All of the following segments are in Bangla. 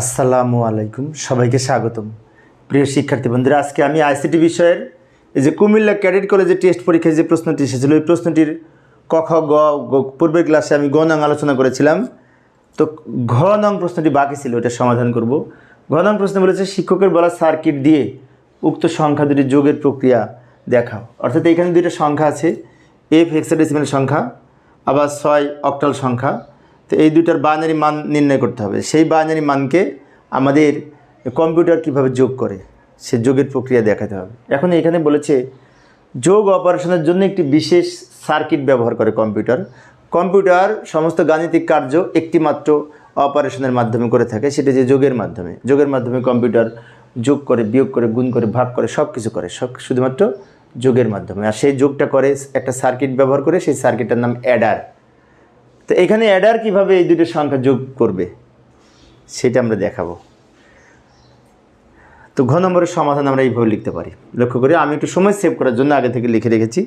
আসসালামু আলাইকুম, সবাইকে স্বাগতম। প্রিয় শিক্ষার্থী বন্ধুরা, আজকে আমি আইসিটি বিষয়ের এই যে কুমিল্লা ক্যাডেট কলেজের টেস্ট পরীক্ষায় যে প্রশ্নটি এসেছিল, ওই প্রশ্নটির ক, খ, গ পূর্বের ক্লাসে আমি গ আলোচনা করেছিলাম। তো ঘ নং প্রশ্নটি বাকি ছিল, ওটা সমাধান করব। ঘ নং প্রশ্ন বলেছে, শিক্ষকের বলা সার্কিট দিয়ে উক্ত সংখ্যা দুটি যোগের প্রক্রিয়া দেখাও। অর্থাৎ এখানে দুইটা সংখ্যা আছে এফ হেক্সাডেসিমেল সংখ্যা, আবার ছয় অক্টাল সংখ্যা। তো এই দুইটার বাইনারি মান নির্ণয় করতে হবে। সেই বাইনারি মানকে আমাদের কম্পিউটার কীভাবে যোগ করে, সে যোগের প্রক্রিয়া দেখাতে হবে। এখন এখানে বলেছে, যোগ অপারেশনের জন্য একটি বিশেষ সার্কিট ব্যবহার করে কম্পিউটার কম্পিউটার সমস্ত গাণিতিক কার্য একটি মাত্র অপারেশনের মাধ্যমে করে থাকে, সেটা যে যোগের মাধ্যমে। যোগের মাধ্যমে কম্পিউটার যোগ করে, বিয়োগ করে, গুণ করে, ভাগ করে সব কিছু করে, সব শুধুমাত্র যোগের মাধ্যমে। আর সেই যোগটা করে একটা সার্কিট ব্যবহার করে, সেই সার্কিটটার নাম অ্যাডার তো এখানে অ্যাডার কীভাবে এই দুটো সংখ্যা যোগ করবে? সেটা আমরা দেখাবো। তো ঘ নম্বরের সমাধান আমরা এইভাবে লিখতে পারি। লক্ষ্য করি, আমি একটু সময় সেভ করার জন্য আগে থেকে লিখে রেখেছি।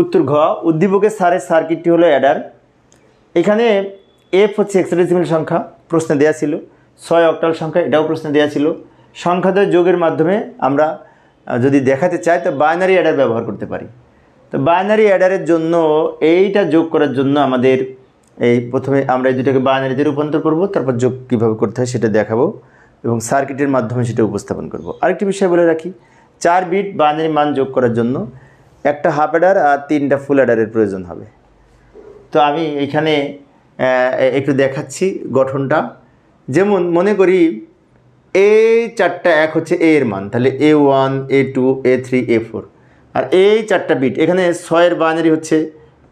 উত্তর ঘ, উদ্দীপকের সারের সার্কিটটি হলো অ্যাডার এখানে এফ হচ্ছে এক্সডেসিমেল সংখ্যা, প্রশ্নে দেওয়া ছিল। ছয় অক্টাল সংখ্যা, এটাও প্রশ্নে দেওয়া ছিল। সংখ্যাদ্বয় যোগের মাধ্যমে আমরা যদি দেখাতে চাই, তো বাইনারি অ্যাডার ব্যবহার করতে পারি। তো বাইনারি অ্যাডারের জন্য এইটা যোগ করার জন্য আমাদের এই প্রথমে আমরা এই দুটাকে বাইনারিতে রূপান্তর করব, তারপর যোগ কীভাবে করতে হয় সেটা দেখাবো এবং সার্কিটের মাধ্যমে সেটা উপস্থাপন করব। আরেকটি বিষয় বলে রাখি, চার বিট বাইনারি মান যোগ করার জন্য একটা হাফ অ্যাডার আর তিনটা ফুল অ্যাডারের প্রয়োজন হবে। তো আমি এখানে একটু দেখাচ্ছি গঠনটা। যেমন মনে করি এ চারটা এক হচ্ছে এ এর মান, তাহলে A one A two A three A four আর এই চারটা বিট এখানে ছয়ের বাইনারি হচ্ছে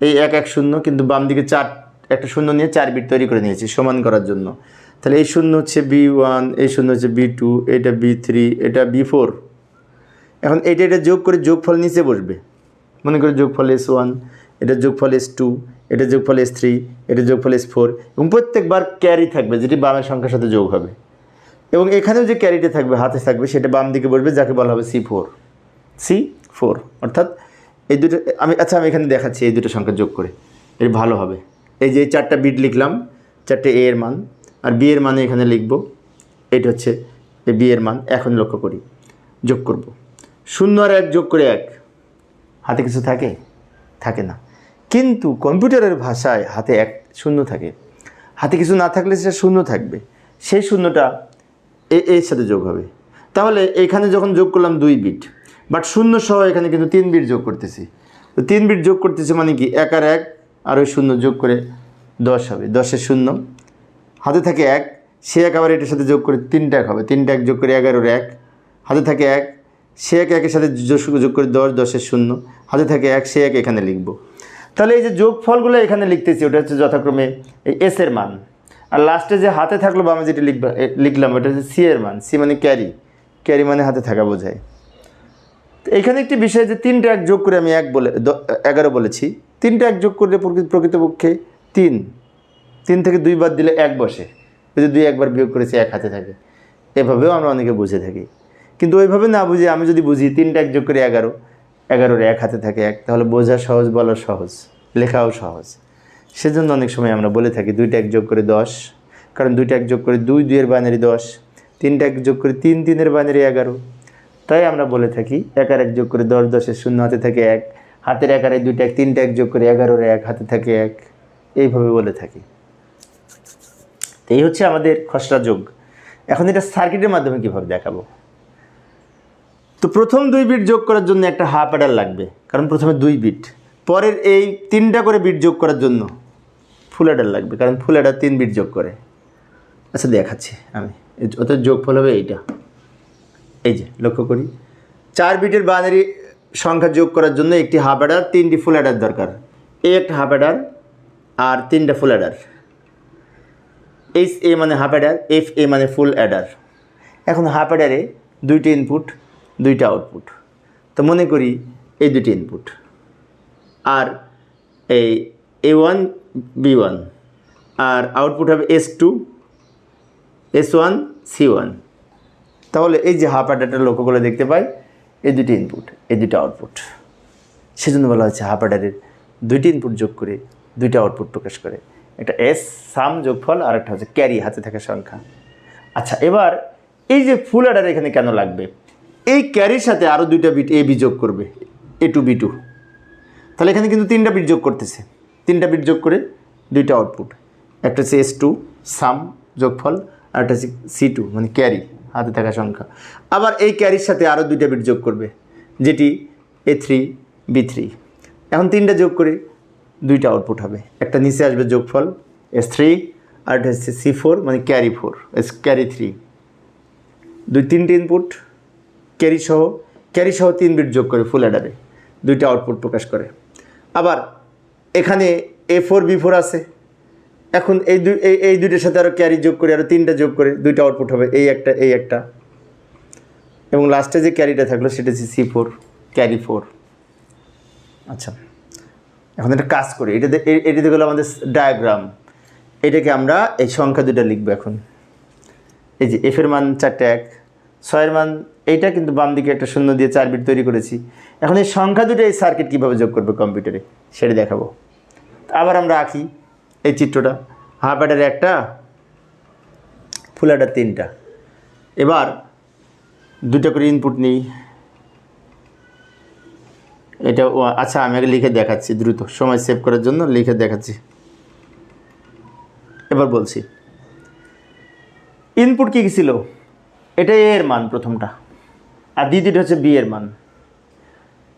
এই এক এক শূন্য, কিন্তু বাম দিকে চার, একটা শূন্য নিয়ে চার বিট তৈরি করে নিয়েছি সমান করার জন্য। তাহলে এই শূন্য হচ্ছে বি ওয়ান এই শূন্য হচ্ছে বি টু এটা বি থ্রি এটা বি ফোর এখন এটা এটা যোগ করে যোগফল নিচে বসবে। মনে করে যোগফল এস ওয়ান এটা যোগফল এস টু এটা যোগফল এস থ্রি এটা যোগফল এস ফোর এবং প্রত্যেকবার ক্যারি থাকবে, যেটি বামের সংখ্যার সাথে যোগ হবে। এবং এখানেও যে ক্যারিটা থাকবে, হাতে থাকবে, সেটা বাম দিকে বসবে, যাকে বলা হবে সি ফোর সি ফোর অর্থাৎ এই দুটো, আমি আচ্ছা আমি এখানে দেখাচ্ছি এই দুটো সংখ্যা যোগ করে। এর ভালো হবে। এই যে চারটা বিট লিখলাম, চারটে এ এর মান, আর বি এর মানে এখানে লিখব, এটা হচ্ছে এই বি এর মান, এখন লক্ষ্য করি, যোগ করব। শূন্য আর এক যোগ করে এক, হাতে কিছু থাকে? থাকে না। কিন্তু কম্পিউটারের ভাষায় হাতে এক শূন্য থাকে। হাতে কিছু না থাকলে সেটা শূন্য থাকবে। সেই শূন্যটা এ, এর সাথে যোগ হবে। তাহলে এখানে যখন যোগ করলাম দুই বিট বাট শূন্য সহ এখানে কিন্তু তিন বিট যোগ করতেছি। তো তিন বিট যোগ করতেছে মানে কি, এক আর এক, আর ওই শূন্য যোগ করে দশ হবে। দশের শূন্য, হাতে থাকে এক, সে এক আবার এটার সাথে যোগ করে তিনটা এক হবে। তিনটা এক যোগ করে এগারোর এক, হাতে থাকে এক, সে এক একের সাথে যোগ- করে দশ, দশের শূন্য, হাতে থাকে এক, সে এক এখানে লিখব। তাহলে এই যে যোগফলগুলো এখানে লিখতেছি, ওটা হচ্ছে যথাক্রমে এই এস এর মান। আর লাস্টে যে হাতে থাকল বা আমি যেটা লিখবা লিখলাম, ওটা হচ্ছে সি এর মান। সি মানে ক্যারি ক্যারি মানে হাতে থাকা বোঝায়। এখানে একটি বিষয় যে তিনটা এক যোগ করে আমি এক বলে এগারো বলেছি। তিনটা এক যোগ করলে প্রকৃত প্রকৃতপক্ষে তিন। তিন থেকে দুই বাদ দিলে এক বসে। ওই যে দুই একবার বিয়োগ করেছি, এক হাতে থাকে। এভাবেও আমরা অনেকে বুঝে থাকি। কিন্তু ওইভাবে না বুঝে আমি যদি বুঝি তিনটা এক যোগ করে এগারো, এগারোর এক হাতে থাকে এক, তাহলে বোঝা সহজ, বলা সহজ, লেখাও সহজ। সেজন্য অনেক সময় আমরা বলে থাকি দুইটা এক যোগ করে দশ, কারণ দুইটা এক যোগ করে দুই, দুইয়ের বাইনারি দশ। তিনটা এক যোগ করে তিন, তিনের বাইনারি এগারো। তাই আমরা বলে থাকি, এক আর এক যোগ করে দশ, দশের শূন্য হাতে থাকে এক, হাতের এক আর এক, দুইটা এক, তিনটা এক যোগ করে এগারোর এক, হাতে থাকে এক। এইভাবে বলে থাকি। তো এই হচ্ছে আমাদের খসড়া যোগ। এখন এটা সার্কিটের মাধ্যমে কীভাবে দেখাবো? তো প্রথম দুই বিট যোগ করার জন্য একটা হাফ অ্যাডার লাগবে, কারণ প্রথমে দুই বিট। পরের এই তিনটা করে বিট যোগ করার জন্য ফুল অ্যাডার লাগবে, কারণ ফুল অ্যাডার তিন বিট যোগ করে। আচ্ছা দেখাচ্ছি আমি। ওদের যোগফল হবে এইটা। এই যে, লক্ষ্য করি। চার বিটের বাইনারি সংখ্যা যোগ করার জন্য একটি হাফ অ্যাডার তিনটি ফুল অ্যাডার দরকার। এই একটা হাফ অ্যাডার আর তিনটা ফুল অ্যাডার এইচ এ মানে হাফ অ্যাডার এফ এ মানে ফুল অ্যাডার এখন হাফ অ্যাডারে দুইটি ইনপুট দুইটা আউটপুট তো মনে করি এই দুটি ইনপুট আর এই এ ওয়ান বি ওয়ান আর আউটপুট হবে S two S one C one তাহলে এই যে হাফ অ্যাডারটা লক্ষ্য করে দেখতে পাই, এই দুটি ইনপুট এই দুটো আউটপুট সেজন্য বলা হচ্ছে হাফ অ্যাডারের দুইটি ইনপুট যোগ করে দুইটা আউটপুট প্রকাশ করে। একটা এস সাম যোগফল, আর একটা হচ্ছে ক্যারি হাতে থাকা সংখ্যা। আচ্ছা এবার এই যে ফুল অ্যাডার এখানে কেন লাগবে? এই ক্যারির সাথে আরও দুইটা বিট এ বি যোগ করবে এ টু বি টু তাহলে এখানে কিন্তু তিনটা বিট যোগ করতেছে। তিনটা বিট যোগ করে দুইটা আউটপুট একটা হচ্ছে এস টু সাম যোগফল, আর একটা হচ্ছে সি টু মানে ক্যারি হাতে থাকা সংখ্যা। আবার এই ক্যারির সাথে আরও দুইটা বিট যোগ করবে, যেটি এ থ্রি বি থ্রি এখন তিনটা যোগ করে দুইটা আউটপুট হবে। একটা নিচে আসবে যোগফল এস থ্রি আর একটা হচ্ছে সি ফোর মানে carry four S carry three দুই তিনটে ইনপুট ক্যারি সহ ক্যারি সহ তিন বিট যোগ করে ফুল অ্যাডারে দুইটা আউটপুট প্রকাশ করে। আবার এখানে এ ফোর বি ফোর আছে। এখন এই দুই এই দুইটার সাথে আরও ক্যারি যোগ করে আরও তিনটা যোগ করে দুইটা আউটপুট হবে, এই একটা এই একটা। এবং লাস্টে যে ক্যারিটা থাকল সেটা হচ্ছে সি ফোর ক্যারি ফোর আচ্ছা এখন একটা কাজ করি এটাতে এটাতে গেলো আমাদের ডায়াগ্রাম এটাকে আমরা এই সংখ্যা দুটা লিখব এখন। এই যে এফের মান চারটে এক ছয়ের মান এইটা কিন্তু বাম দিকে একটা শূন্য দিয়ে চার বিট তৈরি করেছি। এখন এই সংখ্যা দুটো এই সার্কিট কীভাবে যোগ করবে কম্পিউটারে সেটা দেখাবো। আবার আমরা আঁকি। এই চিত্রটা। হাফ অ্যাডার একটা ফুল অ্যাডার তিনটা। এবার দুটো করে ইনপুট নিই। এটা আচ্ছা আমি আগে লিখে দেখাচ্ছি, দ্রুত। সময় সেভ করার জন্য লিখে দেখাচ্ছি। এবার বলছি ইনপুট কী কী ছিল? এটা এর মান প্রথমটা, আর দ্বিতীয়টা হচ্ছে বি এর মান।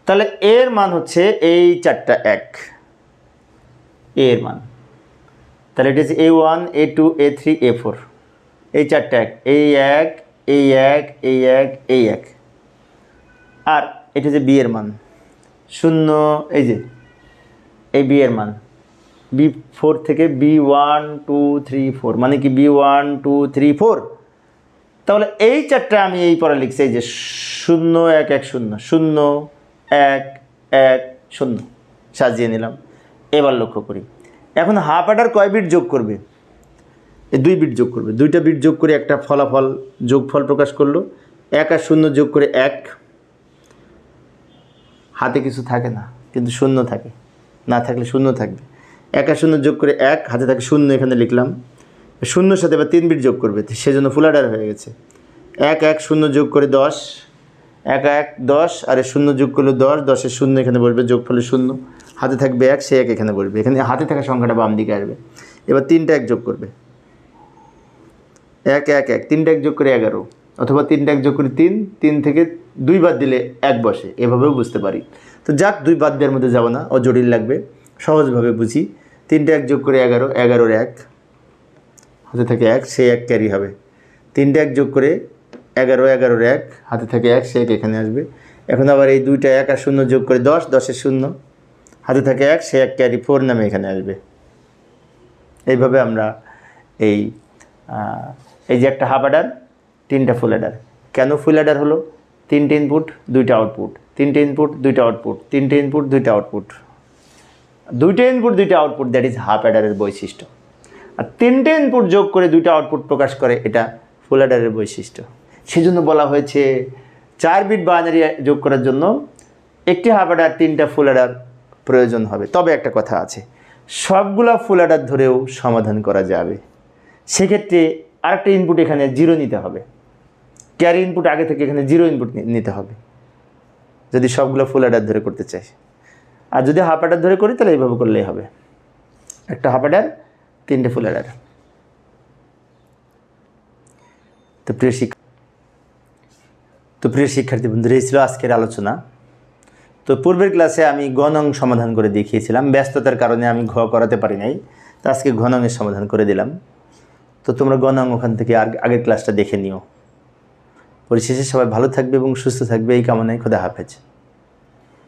তাহলে এর মান হচ্ছে এই চারটা এক এর মান। তাহলে এটা হচ্ছে A one A two A three A four এই চারটা এক। এই এক এই এক এই এক এই এক। আর এটা হচ্ছে বি এর মান। শূন্য, এই যে, এই বি এর মান। বি ফোর থেকে B one two three four মানে কি B one two three four তাহলে এই চারটা আমি এই পরে লিখছি, এই যে শূন্য, এক এক, শূন্য। শূন্য, এক এক, শূন্য। সাজিয়ে নিলাম। এবার লক্ষ্য করি। এখন হাফ অ্যাডার কয় বিট যোগ করবে? এই দুই বিট যোগ করবে। দুইটা বিট যোগ করে একটা ফলাফল, যোগফল প্রকাশ করল। এক আর শূন্য যোগ করে এক। হাতে কিছু থাকে না, কিন্তু শূন্য থাকে। না থাকলে শূন্য থাকবে। এক আর শূন্য যোগ করে এক, হাতে থাকে শূন্য এখানে লিখলাম। শূন্যর সাথে এবার তিন বিট যোগ করবে সেজন্য ফুলাডার হয়ে গেছে। এক এক, শূন্য যোগ করে দশ। এক এক, দশ, আর শূন্য যোগ করলে দশ, দশের শূন্য এখানে বসবে, যোগ ফলে শূন্য। হাতে থাকবে এক, সে এক এখানে বসবে। এখানে হাতে থাকা সংখ্যাটা বাম দিকে আসবে। এবার তিনটা এক যোগ করবে। এক এক এক, তিনটা এক যোগ করে এগারো, অথবা তিনটা এক যোগ করে তিন তিন থেকে দুই বাদ দিলে এক বসে। এভাবেও বুঝতে পারি। তো যাক, দুই বাদ দেওয়ার মধ্যে যাব না ও জটিল লাগবে। সহজভাবে বুঝি। তিনটা এক যোগ করে এগারো, এগারোর এক, হাতে থাকে এক, সে এক ক্যারি হবে। তিনটা এক যোগ করে এগারো, এগারোর এক, হাতে থাকে এক, সে এক এখানে আসবে। এখন আবার এই দুইটা এক আর শূন্য যোগ করে দশ দশের শূন্য। হাতে থাকে এক, সে এক ক্যারি ফোর নামে এখানে আসবে। এইভাবে আমরা এই এই যে একটা হাফ অ্যাডার, তিনটা ফুল অ্যাডার। কেন ফুল অ্যাডার হলো? তিনটে ইনপুট দুইটা আউটপুট তিনটে ইনপুট দুইটা আউটপুট তিনটে ইনপুট দুইটা আউটপুট দুইটা ইনপুট দুইটা আউটপুট দ্যাট ইজ হাফ অ্যাডারের বৈশিষ্ট্য। আর তিনটে ইনপুট যোগ করে দুইটা আউটপুট প্রকাশ করে, এটা ফুল অ্যাডারের বৈশিষ্ট্য। সেজন্য বলা হয়েছে, চার বিট বাইনারি যোগ করার জন্য একটি হাফ অ্যাডার তিনটা ফুল অ্যাডার প্রয়োজন হবে। তবে একটা কথা আছে, সবগুলা ফুল অ্যাডার ধরেও সমাধান করা যাবে। সেক্ষেত্রে আরেকটা ইনপুট এখানে জিরো নিতে হবে। ক্যারি ইনপুট আগে থেকে এখানে জিরো ইনপুট নিতে হবে, যদি সবগুলো ফুল অ্যাডার ধরে করতে চাই। আর যদি হাফ অ্যাডার ধরে করি, তাহলে এইভাবে করলেই হবে। একটা হাফ অ্যাডার তিনটে ফুল অ্যাডার তো প্রিয় শিক্ষা তো প্রিয় শিক্ষার্থী বন্ধুরা, এই ছিল আজকের আলোচনা। তো পূর্বের ক্লাসে আমি ঘনং সমাধান করে দেখিয়েছিলাম, ব্যস্ততার কারণে আমি ঘ করাতে পারি নাই, তো আজকে ঘনঙের সমাধান করে দিলাম। তো তোমরা গণং ওখান থেকে আগের ক্লাসটা দেখে নিও। পরিশেষে সবাই ভালো থাকবে এবং সুস্থ থাকবে, এই কামনায় খোদা হাফেজ।